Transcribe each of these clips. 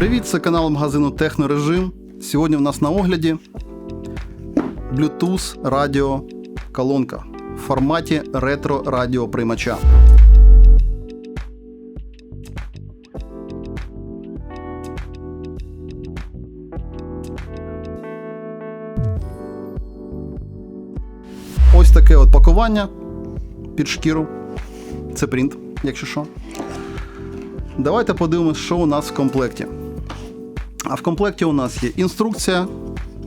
Привіт, це канал магазину Технорежим. Сьогодні в нас на огляді Bluetooth радіо колонка в форматі ретро радіоприймача. Ось таке от пакування під шкіру. Це принт, якщо що. Давайте подивимось, що у нас в комплекті. А в комплекті у нас є інструкція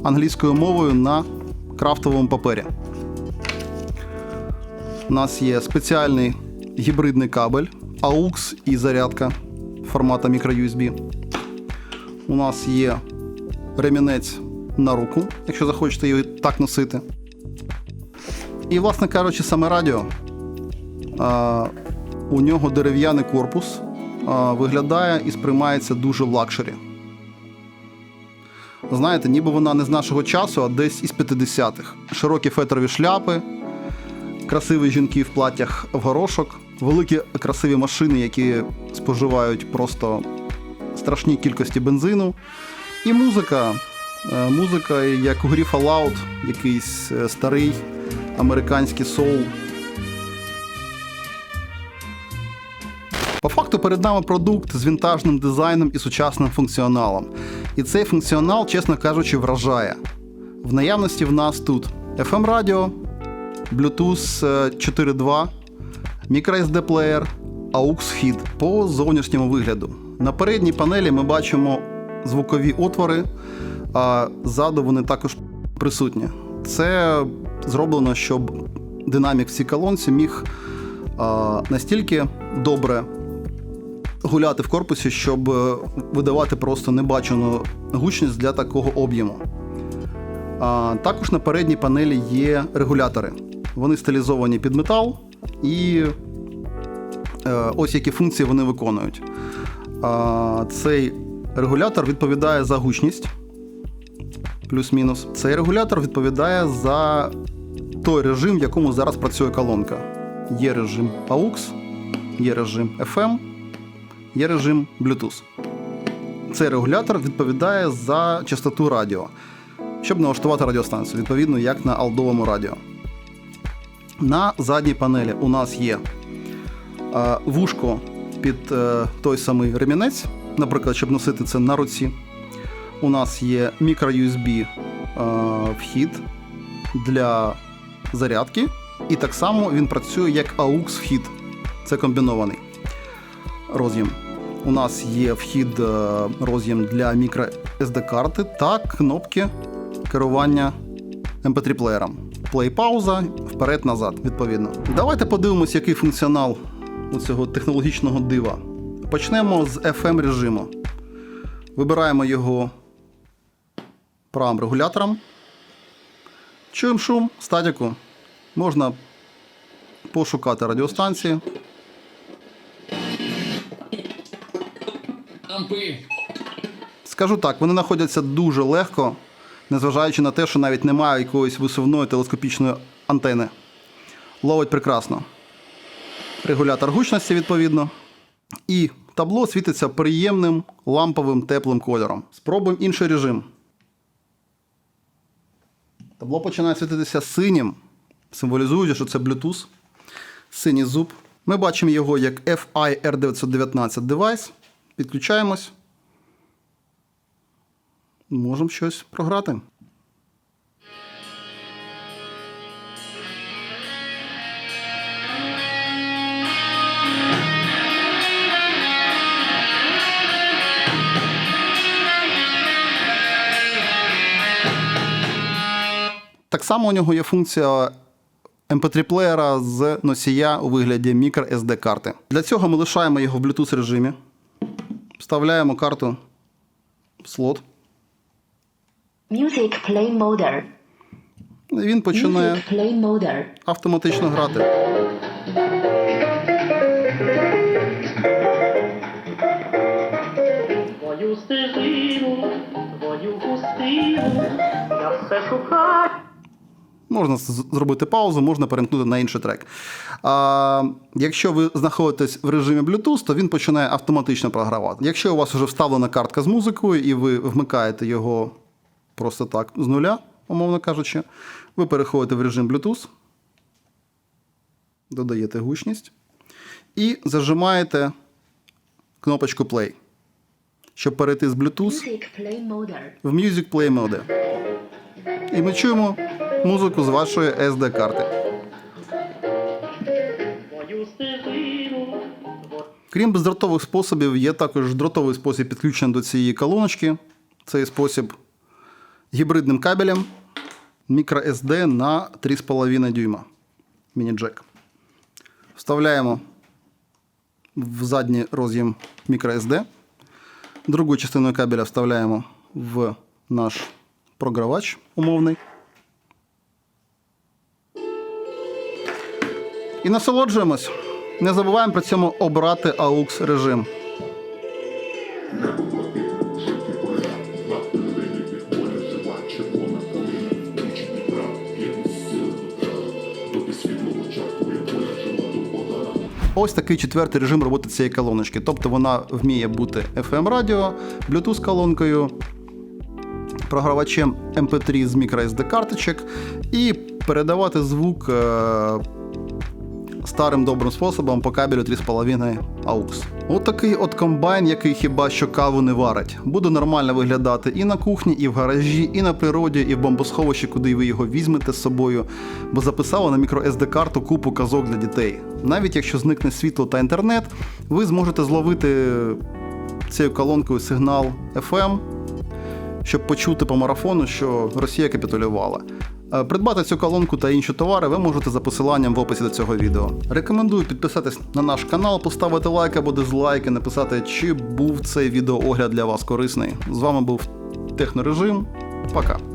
англійською мовою на крафтовому папері. У нас є спеціальний гібридний кабель AUX і зарядка формату microUSB. У нас є ремінець на руку, якщо захочете його так носити. І, власне кажучи, саме радіо. У нього дерев'яний корпус виглядає і сприймається дуже в лакшері. Знаєте, ніби вона не з нашого часу, а десь із 50-х. Широкі фетрові шляпи, красиві жінки в платтях в горошок, великі красиві машини, які споживають просто страшні кількості бензину. І музика. Е, Музика, як у грі Fallout, якийсь е, старий американський соул. По факту перед нами продукт з вінтажним дизайном і сучасним функціоналом. І цей функціонал, чесно кажучи, вражає. В наявності в нас тут FM радіо, Bluetooth е, 4.2, microSD плеєр, AUX вхід по зовнішньому вигляду. На передній панелі ми бачимо звукові отвори, а ззаду вони також присутні. Це зроблено, щоб динамік в цій колонці міг настільки добре гуляти в корпусі, щоб е, видавати просто небачену гучність для такого об'єму. А, також на передній панелі є регулятори. Вони стилізовані під метал, і е, ось які функції вони виконують. А, цей регулятор відповідає за гучність, плюс-мінус. Цей регулятор відповідає за той режим, в якому зараз працює колонка. Є режим AUX, є режим FM, є режим Bluetooth. Цей регулятор відповідає за частоту радіо, щоб налаштувати радіостанцію, відповідно, як на алдовому радіо. На задній панелі у нас є е, вушко під е, той самий ремінець, наприклад, щоб носити це на руці. У нас є мікро-USB е, вхід для зарядки, і так само він працює як AUX вхід. Це комбінований роз'єм. У нас є вхід е, роз'єм для мікро SD карти та кнопки керування MP3 плеєром. Плей пауза, вперед-назад, відповідно. Давайте подивимось, який функціонал у цього технологічного дива. Почнемо з FM режиму. Вибираємо його правим регулятором. Чуємо шум, статіку. Можна пошукати радіостанції. Ампи. Скажу так, вони знаходяться дуже легко, незважаючи на те, що навіть немає якоїсь висувної телескопічної антени. Ловить прекрасно. Регулятор гучності, відповідно. І табло світиться приємним ламповим теплим кольором. Спробуємо інший режим. Табло починає світитися синім, символізуючи, що це Bluetooth. Синій зуб. Ми бачимо його як FI-R919 девайс. Підключаємось. Можемо щось програти. Так само у нього є функція MP3 плеєра з носія у вигляді microSD карти. Для цього ми лишаємо його в Bluetooth режимі, вставляємо карту в слот. Music play mode. Він починає Music play mode. автоматично грати. Твою стежину, твою пустину, я все шукаю. Можна зробити паузу, можна перемкнути на інший трек. А, якщо ви знаходитесь в режимі Bluetooth, то він починає автоматично програвати. Якщо у вас вже вставлена картка з музикою і ви вмикаєте його просто так з нуля, умовно кажучи, ви переходите в режим Bluetooth, додаєте гучність і зажимаєте кнопочку Play, щоб перейти з Bluetooth в Music Play Mode. І ми чуємо музику з вашої SD-карти. Крім бездротових способів, є також дротовий спосіб підключення до цієї колоночки. Цей спосіб гібридним кабелем microSD на 3,5 дюйма. Міні-джек. Вставляємо в задній роз'єм microSD. Другу частину кабеля вставляємо в наш програвач умовний. І насолоджуємось. Не забуваємо при цьому обрати AUX режим. Ось такий четвертий режим роботи цієї колоночки. Тобто вона вміє бути FM радіо, Bluetooth колонкою, програвачем MP3 з microSD карточок і передавати звук е, старим добрим способом по кабелю 3,5 AUX. От от комбайн, який хіба що каву не варить. Буде нормально виглядати і на кухні, і в гаражі, і на природі, і в бомбосховищі, куди ви його візьмете з собою, бо записали на microSD карту купу казок для дітей. Навіть якщо зникне світло та інтернет, ви зможете зловити цією колонкою сигнал FM, щоб почути по марафону, що Росія капітулювала. Е, Придбати цю колонку та інші товари ви можете за посиланням в описі до цього відео. Рекомендую підписатись на наш канал, поставити лайк або дизлайк і написати, чи був цей відеоогляд для вас корисний. З вами був Технорежим. Пока.